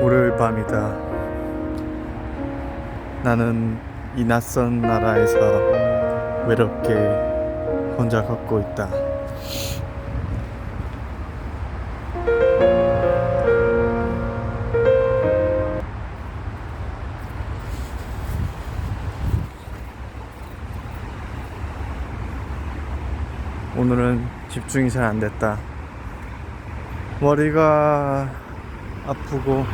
월요일 밤이다. 나는 이 낯선 나라에서 외롭게 혼자 걷고 있다. 오늘은 집중이 잘 안 됐다. 머리가 아프고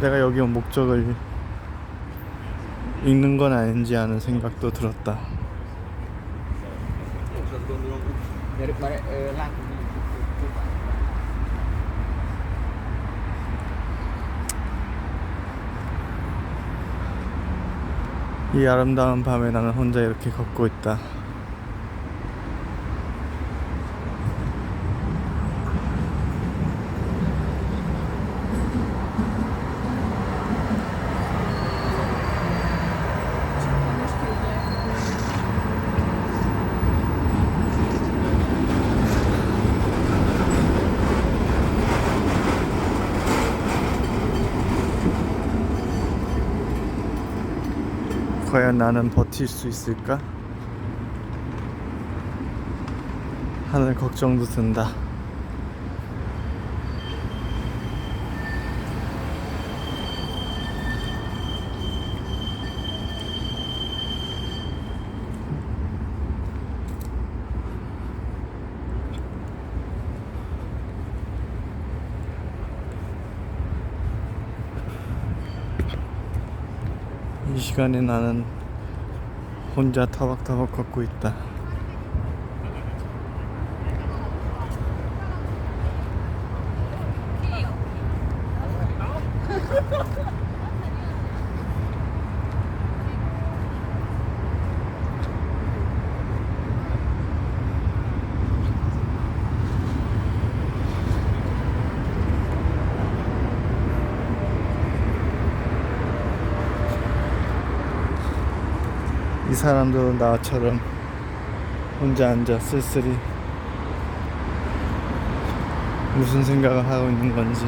내가 여기 온 목적을 읽는 건 아닌지 하는 생각도 들었다. 이 아름다운 밤에 나는 혼자 이렇게 걷고 있다. 과연 나는 버틸 수 있을까? 하는 걱정도 든다. 이 시간에 나는 혼자 타박타박 걷고 있다. 이 사람도 나처럼 혼자 앉아 쓸쓸히 무슨 생각을 하고 있는 건지